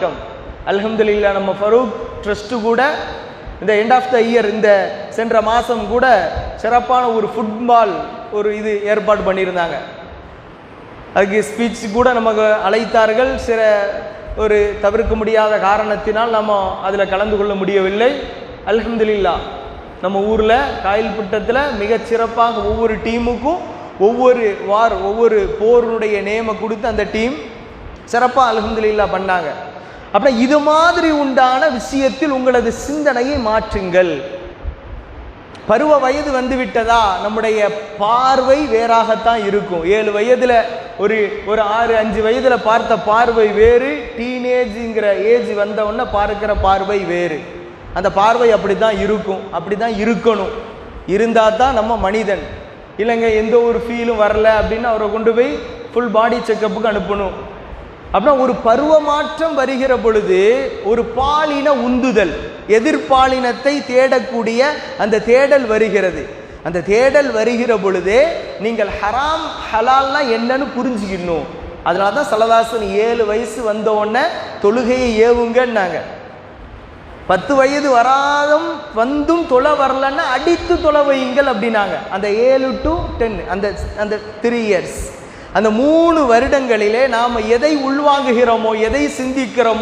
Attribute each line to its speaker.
Speaker 1: வணக்கம். அல்ஹம்துலில்லாஹ் நம்ம ஃபரூக் ட்ரஸ்ட்டு கூட இந்த எண்ட் ஆஃப் த இயர் இந்த சென்ற மாதம் கூட சிறப்பான ஒரு ஃபுட்பால் ஒரு இது ஏற்பாடு பண்ணியிருந்தாங்க. அதுக்கு ஸ்பீச் கூட நமக்கு அழைத்தார்கள். சில ஒரு தவிர்க்க முடியாத காரணத்தினால் நம்ம அதில் கலந்து கொள்ள முடியவில்லை. அல்ஹம்துலில்லாஹ் நம்ம ஊரில் காயல்பட்டத்தில் மிகச்சிறப்பாக ஒவ்வொரு டீமுக்கும் ஒவ்வொரு வார் ஒவ்வொரு போருடைய நேமை கொடுத்து அந்த டீம் சிறப்பாக அல்ஹம்துலில்லாஹ் பண்ணாங்க. அப்புறம் இது மாதிரி உண்டான விஷயத்தில் உங்களது சிந்தனையை மாற்றுங்கள். பருவ வயது வந்து விட்டதா நம்முடைய பார்வை வேறாகத்தான் இருக்கும். ஏழு வயதுல ஒரு ஒரு ஆறு அஞ்சு வயதுல பார்த்த பார்வை வேறு டீனேஜுங்கிற ஏஜ் வந்த உடனே பார்க்கிற பார்வை வேறு. அந்த பார்வை அப்படி தான் இருக்கும். அப்படி தான் இருக்கணும். இருந்தால் தான் நம்ம மனிதன். இல்லைங்க எந்த ஒரு ஃபீலும் வரல அப்படின்னு அவரை கொண்டு போய் ஃபுல் பாடி செக்கப்புக்கு அனுப்பணும். அப்படின்னா ஒரு பருவமாற்றம் வருகிற பொழுது ஒரு பாலின உந்துதல் எதிர்பாலினத்தை தேடக்கூடிய அந்த தேடல் வருகிறது. அந்த தேடல் வருகிற பொழுதே நீங்கள் ஹராம் ஹலால்னா என்னன்னு புரிஞ்சுக்கணும் அதனால தான் சலதாசன் ஏழு வயசு வந்த உடனே தொழுகையை ஏவுங்கன்னாங்க. பத்து வயது வராதும் வந்தும் தொலை வரலன்னா அடித்து தொலை வையுங்கள் அப்படின்னாங்க. அந்த ஏழு டு டென் அந்த அந்த த்ரீ இயர்ஸ் அந்த மூணு வருடங்களிலே நாம் எதை உள்வாங்குகிறோமோ எதை சிந்திக்கிறோமோ